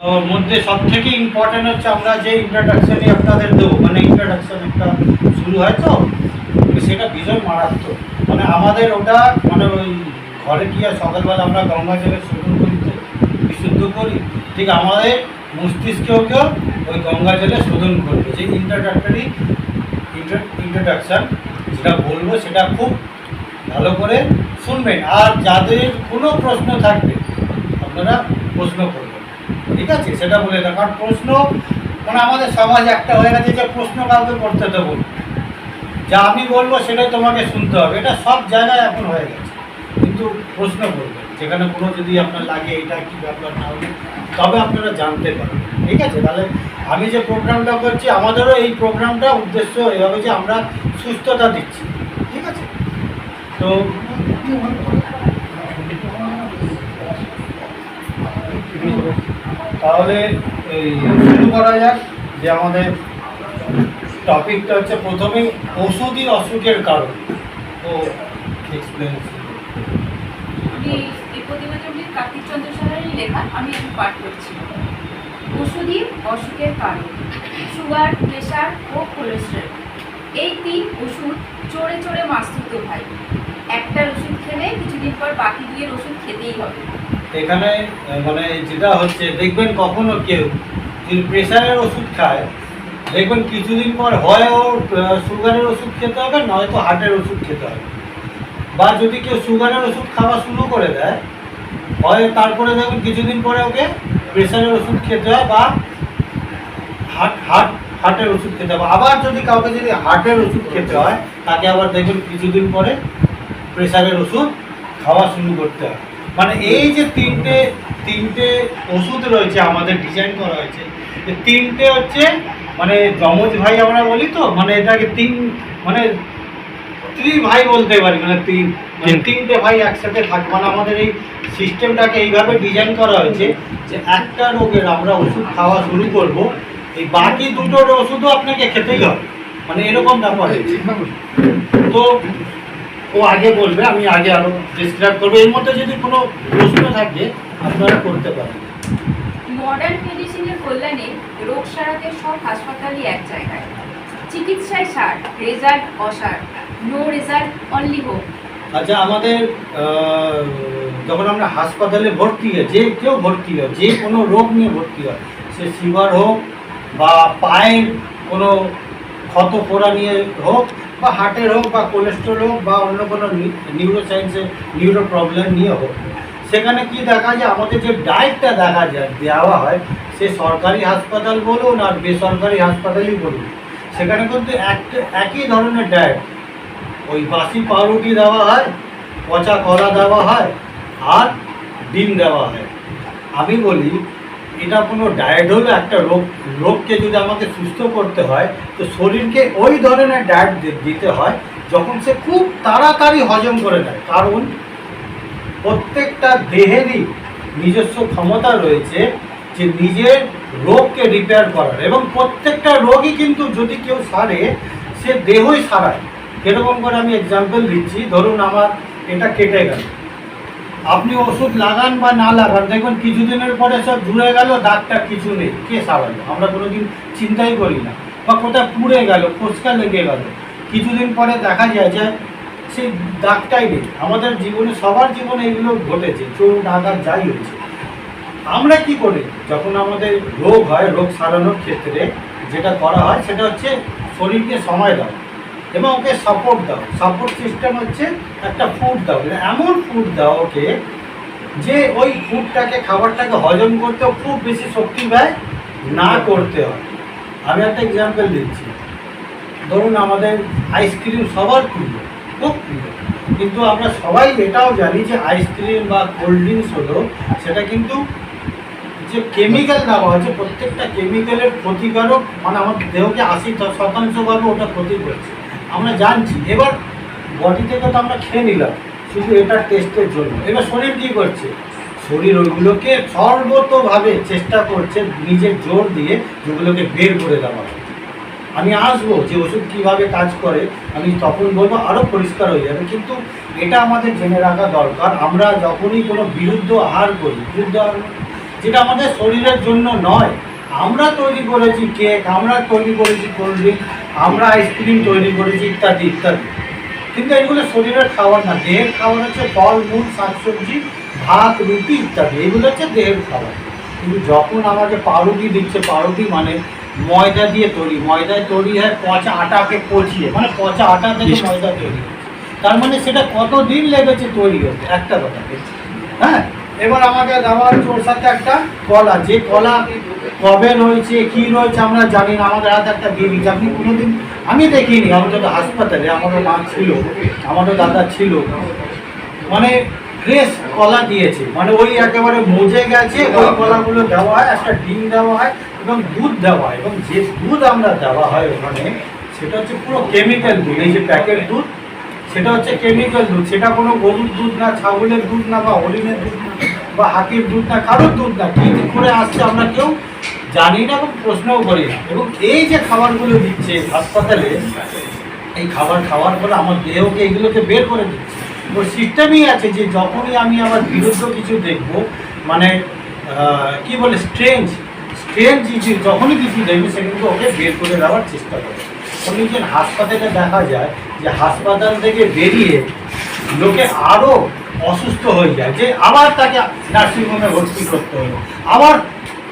ওর মধ্যে সব থেকে ইম্পর্টেন্ট হচ্ছে আমরা যে ইন্ট্রোডাকশনই আপনাদের দেবো মানে ইন্ট্রোডাকশন একটা শুরু হয় তো সেটা ভীষণ মারাত্মক। মানে আমাদের ওটা মানে ওই ঘরে আর সকালবেলা আমরা গঙ্গা জলে শোধন করি তো বিশুদ্ধ করি, ঠিক আমাদের মস্তিষ্কেও কেউ ওই গঙ্গা জলে শোধন করবে। যে ইন্ট্রোডাক্টরি ইন্ট্রোডাকশান যেটা বলব সেটা খুব ভালো করে শুনবেন। আর যাদের কোনো প্রশ্ন থাকবে, আপনারা প্রশ্ন করবেন ঠিক আছে, সেটা বলে দাও। কারণ প্রশ্ন মানে আমাদের সমাজ একটা হয়ে গেছে যে প্রশ্ন কাউকে করতে দেবো। যা আমি বলব সেটাই তোমাকে শুনতে হবে। এটা সব জায়গায় এখন হয়ে গেছে। কিন্তু প্রশ্ন করবেন যেখানে কোনো যদি আপনার লাগে এটা কি ব্যাপার না হবে তবে আপনারা জানতে পারবেন। ঠিক আছে? তাহলে আমি যে প্রোগ্রামটা করছি, আমাদেরও এই প্রোগ্রামটা উদ্দেশ্য এভাবে যে আমরা সুস্থতা দিচ্ছি। ঠিক আছে? তো তাহলে এই শুরু করা যাক যে আমাদের টপিকটা হচ্ছে প্রথমেই ওষুধই অসুখের কারণ। তো এক্সপ্লেন আমি এই প্রতিবেদনটি কার্তিক চন্দ্র সাহারের লেখা আমি একটু করছি। অসুখের কারণ। সুগার ও এই তিন ওষুধ চড়ে চড়ে ভাই ওষুধ খেলে কিছুদিন পর বাকি দুইয়ের ওষুধ খেতেই হবে। এখানে মানে যেটা হচ্ছে দেখবেন কখনো কেউ যদি প্রেশারের ওষুধ খায় দেখবেন কিছুদিন পর হয় আহ, সুগারের ওষুধ খেতে হবে নয়তো হার্টের ওষুধ খেতে হবে। বা যদি কেউ সুগারের ওষুধ খাওয়া শুরু করে দেয় হয় তারপরে দেখবেন কিছুদিন পরে ওকে প্রেশারের ওষুধ খেতে হয় বা হার্ট হার্ট হার্টের ওষুধ খেতে হবে। আবার যদি কাউকে যদি হার্টের ওষুধ খেতে হয় তাকে আবার দেখবেন কিছুদিন পরে প্রেশারের ওষুধ খাওয়া শুরু করতে হয়। মানে এই যে তিনটে তিনটে ওষুধ রয়েছে আমাদের ডিজাইন করা হয়েছে তিনটে হচ্ছে মানে যমজ ভাই আমরা বলি তো মানে এটাকে তিন মানে ত্রি ভাই বলতে পারি মানে তিন মানে তিনটে ভাই একসাথে থাকবে। মানে আমাদের এই সিস্টেমটাকে এইভাবে ডিজাইন করা হয়েছে যে একটা রোগের আমরা ওষুধ খাওয়া শুরু করব। এই বাকি দুটোর ওষুধও আপনাকে খেতেই হবে। মানে এরকম ব্যাপার হয়েছে। তো ও আগে বলবে আমি আগে আরও ডিসক্রাইব করব। এর মধ্যে যদি কোনো প্রশ্ন থাকে আপনারা করতে পারেন। মডার্ন মেডিসিনের কল্যাণে রোগ সারাতে সব হাসপাতালই এক জায়গায়। চিকিৎসায় সার রেজাল্ট অসার নো রেজাল্ট অনলি হোপ আচ্ছা আমাদের যখন আমরা হাসপাতালে ভর্তি হয় যে কেউ ভর্তি হয় যে কোনো রোগ নিয়ে ভর্তি হয় সে ফিভার হোক বা পায়ের কোনো ক্ষত পোড়া নিয়ে হোক বা হার্টের হোক বা কোলেস্ট্রল হোক বা অন্য কোনো নিউরো সায়েন্সের নিউরো প্রবলেম নিয়ে হোক। সেখানে কি দেখা যায়, আমাদের যে ডায়েটটা দেখা যায়, দেওয়া হয়, সে সরকারি হাসপাতাল বলুন আর বেসরকারি হাসপাতালই বলুন। সেখানে কিন্তু একই ধরনের ডায়েট ওই বাসি পাউরুটি দেওয়া হয়, পচা কলা দেওয়া হয় আর ডিম দেওয়া হয়। আমি বলি এটা কোনো ডায়েট হলো, একটা রোগ, রোগকে যদি আমাকে সুস্থ করতে হয়, তো শরীরকে ওই ধরনের ডায়েট দিতে হয়, যখন সে খুব তাড়াতাড়ি হজম করে নেয়। কারণ প্রত্যেকটা দেহেরই নিজস্ব ক্ষমতা রয়েছে যে নিজের রোগকে রিপেয়ার করার। এবং প্রত্যেকটা রোগই কিন্তু যদি কেউ সারে, সে দেহই সারায়। এরকম করে আমি এক্সাম্পল দিচ্ছি, ধরুন আমার এটা কেটে গেল। আপনি ওষুধ লাগান বা না লাগান দেখবেন কিছুদিনের পরে সব জুড়ে গেল দাগটা কিছু নেই। কে সারালো? আমরা কোনোদিন চিন্তাই করি না। বা কোথায় পুড়ে গেল, ফোসকা লেগে গেল। কিছুদিন পরে দেখা যায় যে সেই দাগটাই নেই। আমাদের জীবনে, সবার জীবনে এগুলো ঘটেছে, চোখ আঘাত যাই হয়েছে আমরা কি করি? যখন আমাদের রোগ হয়, রোগ সারানোর ক্ষেত্রে যেটা করা হয়, সেটা হচ্ছে শরীরকে সময় দাও এবং ওকে সাপোর্ট দাও। সাপোর্ট সিস্টেম হচ্ছে একটা ফুড দাও। মানে এমন ফুড দাও ওকে যে ওই ফুডটাকে খাবারটাকে হজম করতেও খুব বেশি শক্তি ব্যয় না করতে হয়। আমি একটা এক্সাম্পল দিচ্ছি। ধরুন আমাদের আইসক্রিম সবার প্রিয়, খুব প্রিয়। কিন্তু আমরা সবাই এটাও জানি যে আইসক্রিম বা কোল্ড ড্রিঙ্কস হলো, সেটা কিন্তু যে কেমিক্যাল দেওয়া হচ্ছে প্রত্যেকটা কেমিক্যালের ক্ষতিকারক মানে আমাদের দেহকে আশি শতাংশভাবে ওটা ক্ষতি করছে। আমরা জানছি। এবার বডি থেকে তো আমরা খেয়ে নিলাম, শুধু এটা টেস্টের জন্য। এবার শরীর কী করছে? শরীর ওইগুলোকে সর্বতভাবে চেষ্টা করছে নিজের জোর দিয়ে যেগুলোকে বের করে দেওয়া। আমি আসব যে ওষুধ কীভাবে কাজ করে, আমি তখন বলব আরও পরিষ্কার হয়ে যাবে। কিন্তু এটা আমাদের জেনে রাখা দরকার, আমরা যখনই কোনো বিরুদ্ধ আহার করি, বিরুদ্ধ আহার যে যেটা আমাদের শরীরের জন্য নয় আমরা তৈরি করেছি কেক আমরা তৈরি করেছি কোল্ড ড্রিঙ্ক আমরা আইসক্রিম তৈরি করেছি ইত্যাদি ইত্যাদি। কিন্তু এগুলো শরীরের খাবার না দেহের খাবার হচ্ছে ফল মূল শাকসবজি ভাত রুটি ইত্যাদি। এগুলো হচ্ছে দেহের খাবার। কিন্তু যখন আমাকে পাউরুটি দিচ্ছে পাউরুটি মানে ময়দা দিয়ে তৈরি। ময়দায় তৈরি হয় পচা আটাকে পচিয়ে মানে পচা আটা থেকে ময়দা তৈরি। তার মানে সেটা কত দিন লেগেছে তৈরি হতে? একটা কথা হ্যাঁ? এবার আমাকে দেওয়া হচ্ছে ওর সাথে একটা কলা। যে কলা কবে রয়েছে, কি রয়েছে, আমরা জানি না। আমাদের হাতে একটা দিয়ে দিচ্ছে আপনি কোনোদিন আমি দেখিনি। অন্তত হাসপাতালে। আমারও মা ছিল। আমারও দাদা ছিল। মানে ফ্রেশ কলা দিয়েছে। মানে ওই একেবারে মজে গেছে। ওই কলাগুলো দেওয়া হয়, একটা ডিম দেওয়া হয় এবং দুধ দেওয়া হয়। এবং যে দুধ আমরা দেওয়া হয় ওখানে, সেটা হচ্ছে পুরো কেমিক্যাল দুধ। এই যে প্যাকেট দুধ, সেটা হচ্ছে কেমিক্যাল দুধ। সেটা কোনো গরুর দুধ না, ছাগলের দুধ না বা হরিণের দুধ না। বা হাতির দুধ না কারোর দুধ না, কী করে আসছে আমরা কেউ জানি না এবং প্রশ্নও করি না। এবং এই যে খাবারগুলো দিচ্ছে হাসপাতালে, এই খাবার খাওয়ার পরে আমার দেহকে এগুলোকে বের করে দিচ্ছে। ওর সিস্টেমই আছে যে যখনই আমি আমার বিরুদ্ধ কিছু দেখব মানে কি বলে স্ট্রেঞ্জ স্ট্রেঞ্জ কিছু যখনই কিছু দেখবে সেগুলোকে ওকে বের করে দেওয়ার চেষ্টা করে অনেকজন হাসপাতালে দেখা যায় যে হাসপাতাল থেকে বেরিয়ে লোকে আরও অসুস্থ হয়ে যায়। যে আবার তাকে নার্সিংহোমে ভর্তি করতে হলো। আবার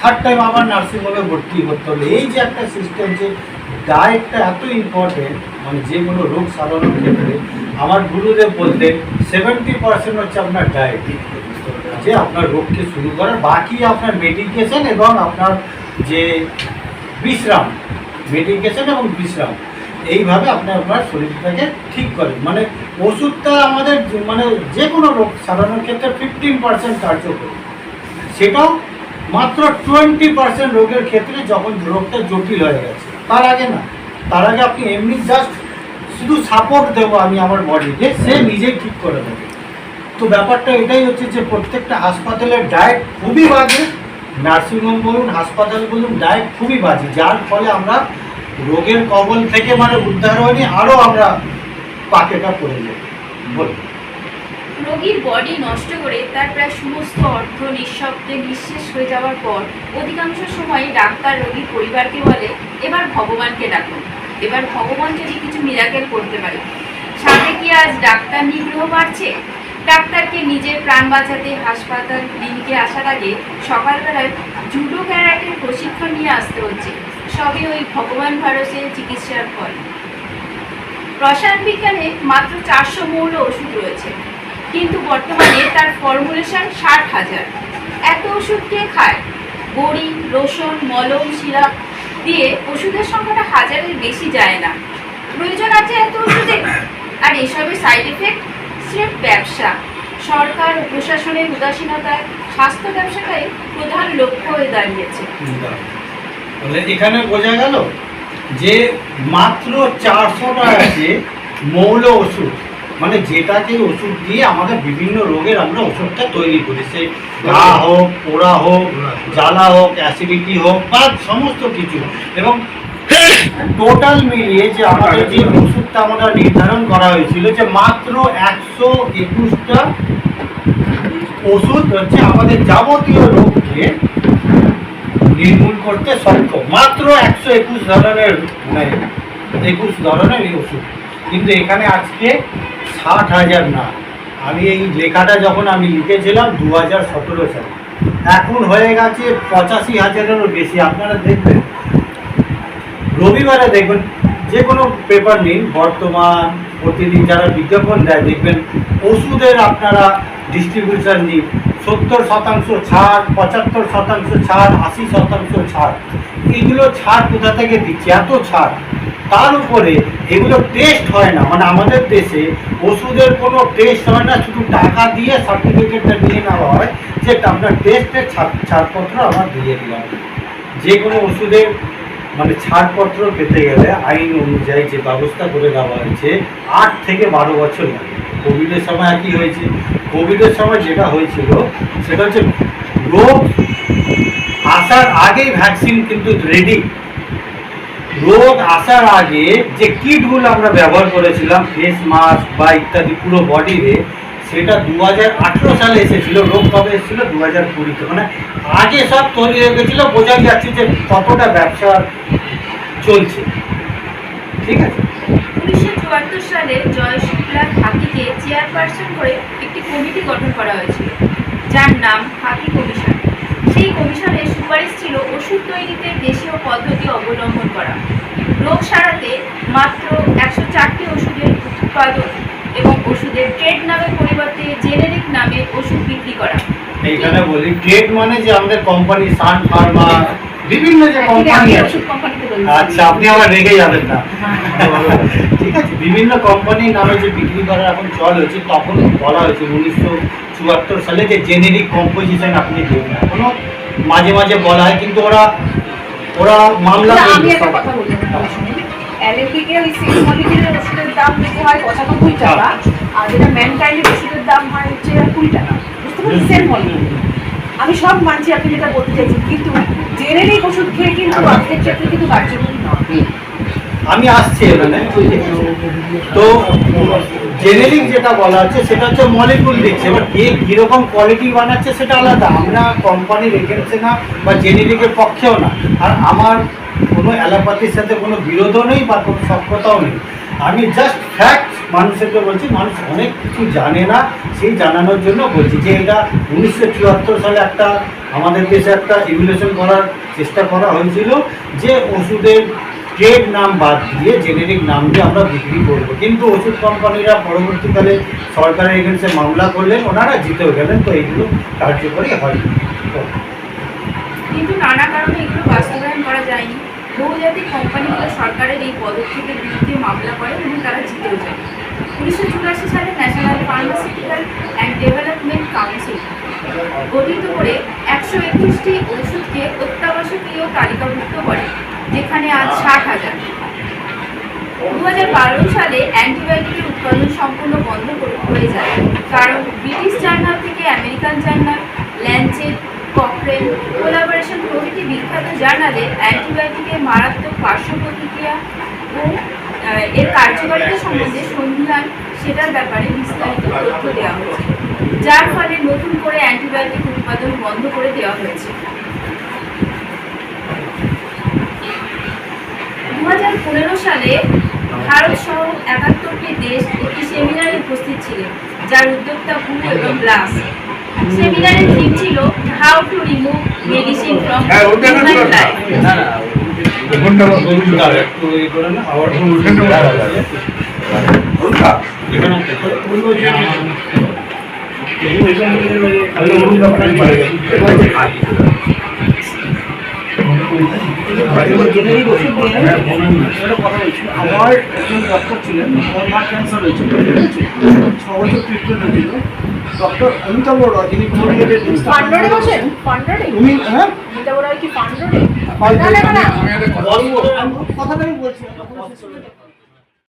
থার্ড টাইম আবার নার্সিংহোমে ভর্তি করতে হলো। এই যে একটা সিস্টেম যে ডায়েটটা এত ইম্পর্টেন্ট মানে যে কোনো রোগ সারানোর ক্ষেত্রে, আমার গুরুদেব বলতেন সেভেন্টি পার্সেন্ট হচ্ছে আপনার ডায়েট যে আপনার রোগকে শুরু করার বাকি আপনার মেডিকেশন এবং আপনার যে বিশ্রাম মেডিকেশন এবং বিশ্রাম। এইভাবে আপনি আপনার শরীরটাকে ঠিক করেন মানে ওষুধটা আমাদের মানে যে কোনো রোগ, সাধারণ ক্ষেত্রে ফিফটিন পার্সেন্ট কার্যকরী। সেটাও মাত্র টোয়েন্টি পার্সেন্ট রোগের ক্ষেত্রে যখন রোগটা জটিল হয়ে গেছে। তার আগে না, তার আগে আপনি এমনি জাস্ট শুধু সাপোর্ট দেবো আমি আমার বডিকে, সে নিজেই ঠিক করে দেবে। তো ব্যাপারটা এটাই হচ্ছে যে প্রত্যেকটা হাসপাতালের ডায়েট খুবই বাজে। নার্সিংহোম বলুন, হাসপাতাল বলুন ডায়েট খুবই বাজে। যার ফলে আমরা রোগের কবল থেকে মানে উদ্ধার হয়নি আরও আমরা পাকেটা পড়ে যাই রোগীর বডি নষ্ট করে তার প্রায় সমস্ত অর্থ নিঃশব্দে নিঃশেষ হয়ে যাওয়ার পর অধিকাংশ সময় ডাক্তার রোগীর পরিবারকে বলে, এবার ভগবানকে এবার ভগবান যদি কিছু মিরাকেল করতে পারে। সাথে কি আজ ডাক্তার নিগ্রহ বাড়ছে? ডাক্তারকে নিজের প্রাণ বাঁচাতে হাসপাতাল ক্লিনিকে আসার আগে সকালবেলায় জুডো ক্যারাটের প্রশিক্ষণ নিয়ে আসতে হচ্ছে। সবই ওই ভগবান ভরসে চিকিৎসার ফল। রসায়ন বিজ্ঞানে মাত্র চারশো মৌল ওষুধ রয়েছে, কিন্তু বর্তমানে তার ফর্মুলেশন ষাট হাজার। এত ওষুধ কে খায়? বড়ি, রসুন, মলম, সিরাপ দিয়ে ওষুধের সংখ্যাটা হাজারের বেশি যায় না। প্রয়োজন আছে এত ওষুধে? আর এসবের সাইড এফেক্ট স্রেফ ব্যবসা। সরকার প্রশাসনের উদাসীনতায় স্বাস্থ্য ব্যবসাটাই প্রধান লক্ষ্য হয়ে দাঁড়িয়েছে। তাহলে এখানে বোঝা গেল যে মাত্র চারশো টাকাতে মৌল ওষুধ মানে যেটাকে ওষুধ দিয়ে আমাদের বিভিন্ন রোগের আমরা ওষুধটা তৈরি করি। সে ঘা হোক, পোড়া হোক, জ্বালা হোক অ্যাসিডিটি হোক, বা সমস্ত কিছু এবং টোটাল মিলিয়ে যে আমাদের যে ওষুধটা আমরা নির্ধারণ করা হয়েছিল যে মাত্র একশো একুশটা ওষুধ হচ্ছে আমাদের যাবতীয় রোগকে নির্মূল করতে সক্ষম। মাত্র একশো একুশ ধরনের মানে একুশ ধরনের ওষুধ। কিন্তু এখানে আজকে ষাট হাজার না। আমি এই লেখাটা যখন আমি লিখেছিলাম দু হাজার সতেরো সালে। এখন হয়ে গেছে পঁচাশি হাজারেরও বেশি। আপনারা দেখবেন। রবিবারে দেখবেন যে কোনো পেপার নিন। বর্তমান, প্রতিদিন যারা বিজ্ঞাপন দেয়, দেখবেন ওষুধের আপনারা ডিস্ট্রিবিউশন নিন। সত্তর শতাংশ ছাড়, পঁচাত্তর শতাংশ ছাড়, আশি শতাংশ ছাড়। এইগুলো ছাড় কোথা থেকে দিচ্ছে? এত ছাড়। তার উপরে এগুলো টেস্ট হয় না। মানে আমাদের দেশে ওষুধের কোনো টেস্ট হয় না, শুধু টাকা দিয়ে সার্টিফিকেটটা নিয়ে নেওয়া হয় যে আপনার টেস্টের ছাড় ছাড়পত্র আমার দিয়ে দিলাম। যে কোনো ওষুধের মানে ছাড়পত্র পেতে গেলে আইন অনুযায়ী যে ব্যবস্থা করে দেওয়া হয়েছে, আট থেকে বারো বছর লাগে। কোভিডের সময় একই হয়েছে? কোভিডের সময় যেটা হয়েছিল, সেটা হচ্ছে রোগ আসার আগেই ভ্যাকসিন কিন্তু রেডি রোগ আসার আগে যে কিটগুলো আমরা ব্যবহার করেছিলাম ফেস মাস্ক বা ইত্যাদি পুরো বডিতে সেটা দু সালে এসেছিল, রোগ কবে এসেছিল? দু হাজার কুড়িতে। মানে আগে সব তৈরি হয়ে গেছিল, বোঝা যাচ্ছে যে কতটা ব্যবসা চলছে। ঠিক আছে? উনিশশো চুয়াত্তর সালে জয় করে একটি কমিটি গঠন করা হয়েছিল, যার নাম কমিশন। সেই সুপারিশ ছিল ওষুধ তৈরিতে দেশীয় পদ্ধতি অবলম্বন করা। রোগ সারাতে মাত্র একশো চারটি ওষুধের উৎপাদন এবং ওষুধের ট্রেড নামের পরিবর্তে জেনেরিক নামে ওষুধ বিক্রি করা। এইখানে বলি ট্রেড মানে যে আমাদের কোম্পানি সান ফার্মা বিভিন্ন যে কোম্পানি আছে। আচ্ছা আপনি আবার রেগে যাবেন না। ঠিক আছে বিভিন্ন কোম্পানির নামে যে বিক্রি করার এখন চল হয়েছে তখন বলা হয়েছে উনিশশো চুয়াত্তর সালে যে জেনেরিক কম্পোজিশন আপনি দেবেন এখনও মাঝে মাঝে বলা হয় কিন্তু ওরা ওরা মামলা আমি একটা কথা বলি অ্যালেপিকে ওই সিক্স মলিকুলের ওষুধের দাম দিতে হয় পঁচানব্বই টাকা আর যেটা ম্যানকাইন্ডের ওষুধের দাম হয় হচ্ছে কুড়ি টাকা। বুঝতে পারছি সেম মলিকুল আমি সব মানছি আপনি যেটা বলতে চাইছি কিন্তু জেনেরিক ওষুধ খেয়ে কিন্তু অর্ধেক ক্ষেত্রে কিন্তু কার্যকরী নয়। আমি আসছি এখানে। তো জেনেরিক যেটা বলা হচ্ছে সেটা হচ্ছে মলিকুল দিচ্ছে। এবার কে কীরকম কোয়ালিটি বানাচ্ছে সেটা আলাদা। আমরা কোম্পানি রেখেছে না বা জেনেরিকের পক্ষেও না। আর আমার কোনো অ্যালোপ্যাথির সাথে কোনো বিরোধও নেই বা কোনো সক্ষতাও নেই। আমি জাস্ট ফ্যাক্ট মানুষেরকে বলছি, মানুষ অনেক কিছু জানে না, সেই জানানোর জন্য বলছি যে এটা উনিশশো চুয়াত্তর সালে একটা, আমাদের দেশে একটা ইভলিউশন করার চেষ্টা করা হয়েছিল যে ওষুধের ট্রেড নাম বাদ দিয়ে জেনেরিক নাম দিয়ে আমরা বিক্রি করব। কিন্তু ওষুধ কোম্পানিরা পরবর্তীকালে সরকারের এগেন্সে মামলা করলেন ওনারা জিতেও গেলেন, তো এইগুলো কার্যকরী হয়নি। কিন্তু নানা কারণে এগুলো বাস্তবায়ন করা যায়নি। বহুজাতিক কোম্পানিগুলো সরকারের এই পদক্ষেপের বিরুদ্ধে মামলা করে এবং তারা জিতেও যায়। উনিশশো চুরাশি সালে national pharmaceutical and development council গঠিত করে একশো একুশটি ওষুধকে অত্যাবশ্যকীয় তালিকাভুক্ত করে, যেখানে আজ ষাট হাজার। দু হাজার সালে অ্যান্টিবায়োটিকের উৎপাদন সম্পূর্ণ বন্ধ হয়ে যায়, কারণ ব্রিটিশ জার্নাল থেকে American journal Lancet Cochrane, collaboration প্রভৃতি বিখ্যাত জার্নালে অ্যান্টিবায়োটিকের মারাত্মক পার্শ্ব প্রতিক্রিয়া ও এর কার্যকারিতা সম্বন্ধে সন্ধান সেটার ব্যাপারে বিস্তারিত তথ্য দেওয়া হয়েছে। যার ফলে নতুন করে অ্যান্টিবায়োটিক উৎপাদন বন্ধ করে দেওয়া হয়েছে দু হাজার পনেরো সালে ভারত সহ একাত্তরটি দেশ একটি সেমিনারে উপস্থিত ছিলেন যার উদ্যোক্তা হু এবং গ্লাস সেমিনারের থিম ছিল how to remove medicine from হ্যাঁ, ওটা না হিউম্যান লাইফ ঘণ্টা আমার একজন ডক্টর ছিলেন আমার মা ক্যান্সার হয়েছিল ছ বছর ট্রিটমেন্ট হয়েছিল। ডক্টর অমিতাভ বড়ুয়া যিনি কোমরিয়াদের ফান্ডরে বসেন ফান্ডরে উনি হ্যাঁ? এটা ওরা কি ফান্ডরে না, না, না, না। বলব, আমি কথাটা আমি বলছি